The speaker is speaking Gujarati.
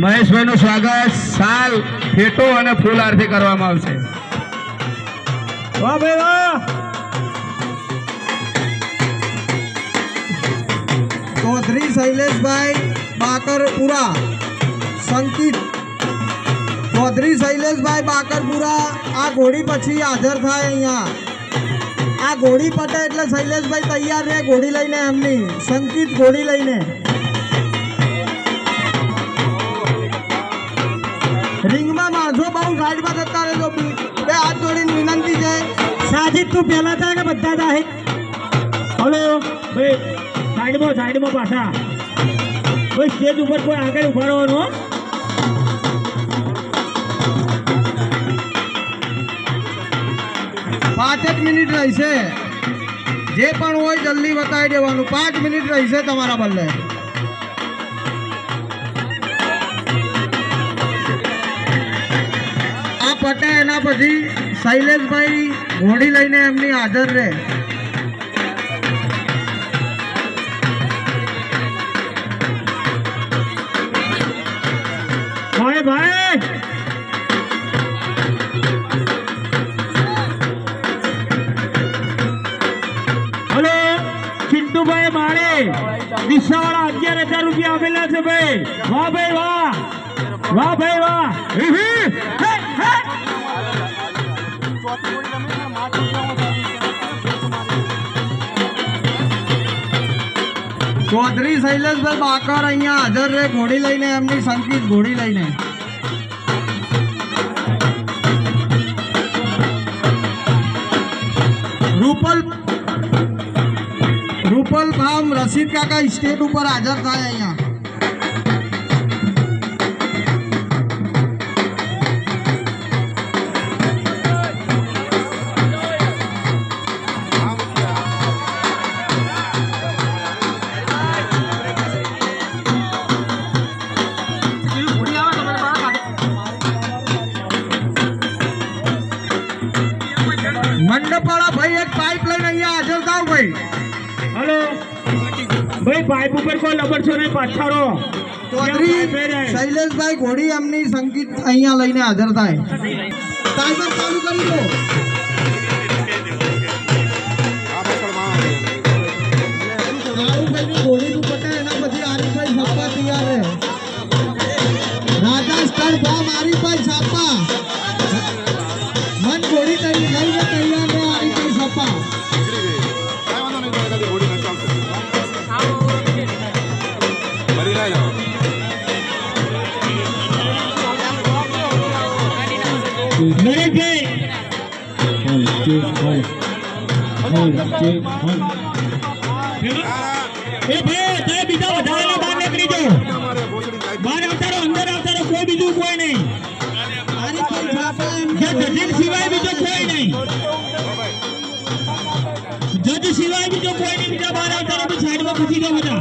મહેશભાઈનું સ્વાગત. સાલ, ફેટો અને ફૂલ આરતી કરવામાં આવશે. વાહ ભાઈ, વાહ. ચૌધરી શૈલેષભાઈ બાકરપુરા. સંકિત. ચૌધરી શૈલેષભાઈ બાકરપુરા. આ ઘોડી પછી હાજર થાય અહીંયા. આ ઘોડી પટે એટલે શૈલેષભાઈ તૈયાર રહે ઘોડી લઈને એમની. સંકિત ઘોડી લઈને. સાજીદ તું પહેલા થાય કે બધા થાય હલો, ભાઈ, સાઈડમાં સાઈડમાં પાછા. ભાઈ સ્ટેજ ઉપર કોઈ આગળ ઊભા રહેવાનું, હો. પાંચ જ મિનિટ રહેશે. જે પણ હોય જલ્દી બતાવી દેવાનું. પાંચ મિનિટ રહેશે તમારા બદલે. આ પટે એના પછી શૈલેષભાઈ ઘોડી લઈને એમની હાજર રહે. ભાઈ ભાઈ! ચિંટુભાઈ માળે દિશાવાળા અગિયાર હજાર રૂપિયા આપેલા છે ભાઈ. વાહ ભાઈ, વાહ! વાહ ભાઈ, વાહ! ચૌધરી શૈલેષભાઈ બાકર અહીંયા હાજર રહે, ઘોડી લઈને, એમની સંકિત ઘોડી લઈને. રૂપલ રૂપલ ફાર્મ રશીદ કાકા સ્ટેટ ઉપર હાજર થાય અહીંયા. મંડપવાળા ભાઈ એક પાઇપ લઈને અહીંયા હાજર થાવ ભાઈ. હલો. ભાઈ પાઇપ ઉપર કોઈ લબર છો નહીં પાછાડો. ચૌધરી શૈલેષભાઈ ઘોડી એમની સંગીત અહીંયા લઈને હાજર થાય. ટાઈમર ચાલુ કરી દો. રાજા સ્થળ પટેલ મારી પાસે છાપા. એ ભાઈ તે બીજા વધારેલા બહાર નીકળી જાઓ બહાર આવતા અંદર આવતા કોઈ બીજું કોઈ નહીં આરીફભાઈ છાપા એમની જે જજીર સિવાય બીજો કોઈ નહીં જજ સિવાય બીજો કોઈ નહીં બીજા બહાર આવતા બી સાઈડમાં ખસી જાઓ બધા